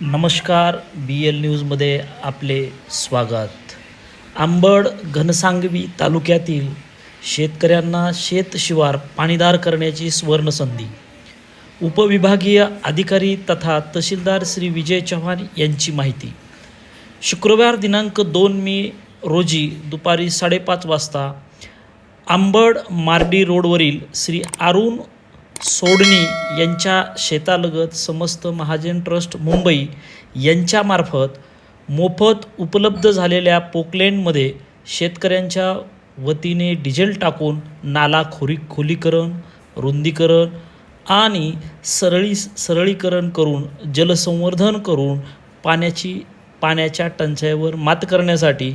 नमस्कार बी एल न्यूजमध्ये आपले स्वागत. आंबड घनसांगवी तालुक्यातील शेतकऱ्यांना शेतशिवार पाणीदार करण्याची सुवर्णसंधी. उपविभागीय अधिकारी तथा तहसीलदार श्री विजय चव्हाण यांची माहिती. शुक्रवार दिनांक दोन मे रोजी दुपारी साडेपाच वाजता आंबड मार्डी रोडवरील श्री अरुण सोडणी यांच्या शेतालगत समस्त महाजन ट्रस्ट मुंबई यांच्यामार्फत मोफत उपलब्ध झालेल्या पोकलेंडमध्ये शेतकऱ्यांच्या वतीने डिझेल टाकून नाला खोरी खोलीकरण रुंदीकरण आणि सरळी सरळीकरण करून जलसंवर्धन करून पाण्याची पाण्याच्या टंचाईवर मात करण्यासाठी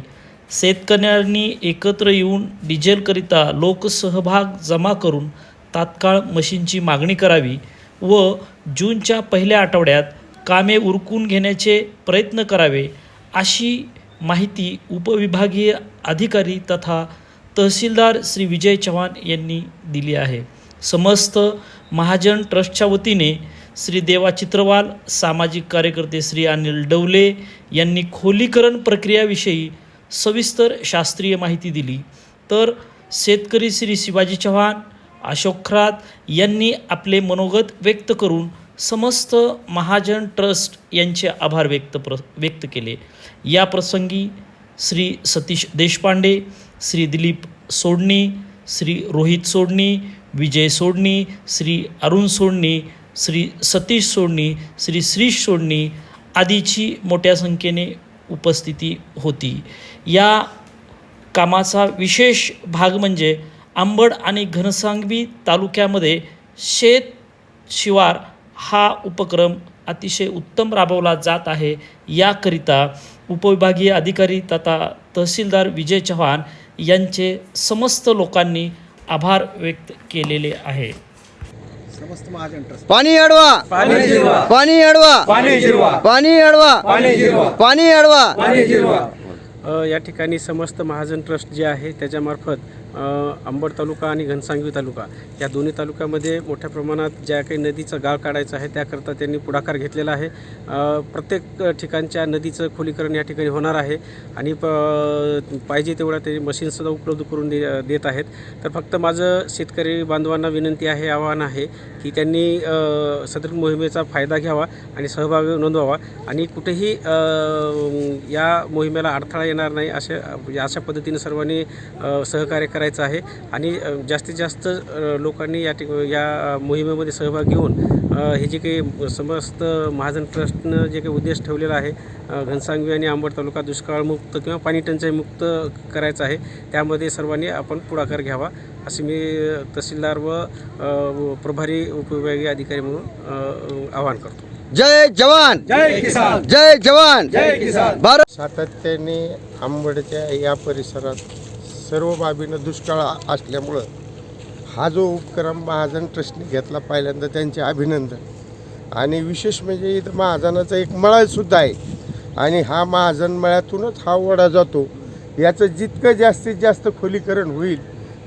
शेतकऱ्यांनी एकत्र येऊन डिझेलकरिता लोकसहभाग जमा करून तात्काळ मशीनची मागणी करावी व जूनच्या पहिल्या आठवड्यात कामे उरकून घेण्याचे प्रयत्न करावे अशी माहिती उपविभागीय अधिकारी तथा तहसीलदार श्री विजय चव्हाण यांनी दिली आहे. समस्त महाजन ट्रस्टच्या वतीने श्री देवा चित्रवाल सामाजिक कार्यकर्ते श्री अनिल डवले यांनी खोलीकरण प्रक्रियाविषयी सविस्तर शास्त्रीय माहिती दिली. तर शेतकरी श्री शिवाजी चव्हाण अशोक खरात यांनी आपले मनोगत व्यक्त करून समस्त महाजन ट्रस्ट यांचे आभार व्यक्त प्र व्यक्त केले. या प्रसंगी श्री सतीश देशपांडे श्री दिलीप सोडणी श्री रोहित सोडणी विजय सोडणी श्री अरुण सोडणी श्री सतीश सोडणी श्री श्रीश सोडणी आदीची मोठ्या संख्येने उपस्थिती होती. या कामाचा विशेष भाग म्हणजे आंबड आणि घनसांगवी तालुक्यामध्ये शेत शिवार हा उपक्रम अतिशय उत्तम राबवला जात आहे. याकरिता उपविभागीय अधिकारी तथा तहसीलदार विजय चव्हाण यांचे समस्त लोकांनी आभार व्यक्त केलेले आहे. समस्त महाजन ट्रस्ट. पाणी अडवा. पाणी जिरवा. पाणी अडवा. पाणी जिरवा. पाणी अडवा. पाणी जिरवा. पाणी अडवा. पाणी जिरवा. या ठिकाणी समस्त महाजन ट्रस्ट जे आहे त्याच्यामार्फत अंबड तालुका आणि घनसांगवी तालुका. या दोन्ही तालुक्यामध्ये मोठ्या प्रमाणात ज्या काही नदीचं गाळ काढायचं आहे त्याकरता त्यांनी पुढाकार घेतलेला आहे. प्रत्येक ठिकाणच्या नदीचं खोलीकरण या ठिकाणी होणार आहे आणि प पाहिजे तेवढ्या ते मशीनसुद्धा उपलब्ध करून दे देत आहेत. तर फक्त माझं शेतकरी बांधवांना विनंती आहे आवाहन आहे की त्यांनी सदर मोहिमेचा फायदा घ्यावा आणि सहभागी नोंदवावा आणि कुठेही या मोहिमेला अडथळा येणार नाही अशा म्हणजे अशा पद्धतीने सर्वांनी सहकार्य करा करायचं आहे. आणि जास्तीत जास्त लोकांनी या ठिक या मोहिमेमध्ये सहभाग घेऊन हे जे काही समस्त महाजन ट्रस्टनं जे काही उद्देश ठेवलेला आहे घनसांगवी आणि आंबड तालुका दुष्काळमुक्त किंवा पाणी टंचाई मुक्त करायचा आहे त्यामध्ये सर्वांनी आपण पुढाकार घ्यावा. असे मी तहसीलदार व प्रभारी उपविभागीय अधिकारी म्हणून आवाहन करतो. जय जवान! जय किसान! जय जवान! जय किसान! भारत सातत्याने आंबडच्या या परिसरात सर्व बाबीनं दुष्काळ असल्यामुळं हा जो उपक्रम महाजन ट्रस्टने घेतला पहिल्यांदा त्यांचे अभिनंदन. आणि विशेष म्हणजे इथं महाजनाचा एक मळासुद्धा आहे. आणि हा महाजन मळ्यातूनच हा वडा जातो. याचं जितकं जास्तीत जास्त खोलीकरण होईल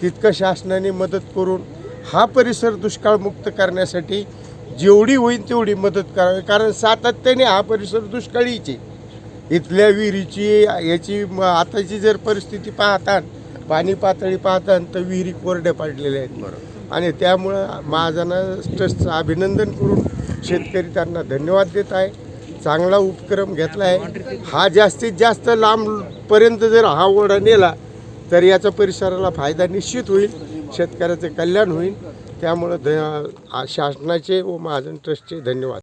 तितकं शासनाने मदत करून हा परिसर दुष्काळमुक्त करण्यासाठी जेवढी होईल तेवढी मदत करावी. कारण सातत्याने हा परिसर दुष्काळीचे इथल्या विहिरीची याची म- आताची जर परिस्थिती पाहता पाणी पातळी पाहता तर विहिरी कोरड्या पडलेल्या आहेत. बरोबर. आणि त्यामुळं महाजना ट्रस्टचं अभिनंदन करून शेतकरी त्यांना धन्यवाद देत आहे. चांगला उपक्रम घेतला आहे. हा जास्तीत जास्त लांबपर्यंत जर हा ओढा नेला तर याचा परिसराला फायदा निश्चित होईल शेतकऱ्याचं कल्याण होईल. त्यामुळं ध शासनाचे व महाजन ट्रस्टचे धन्यवाद.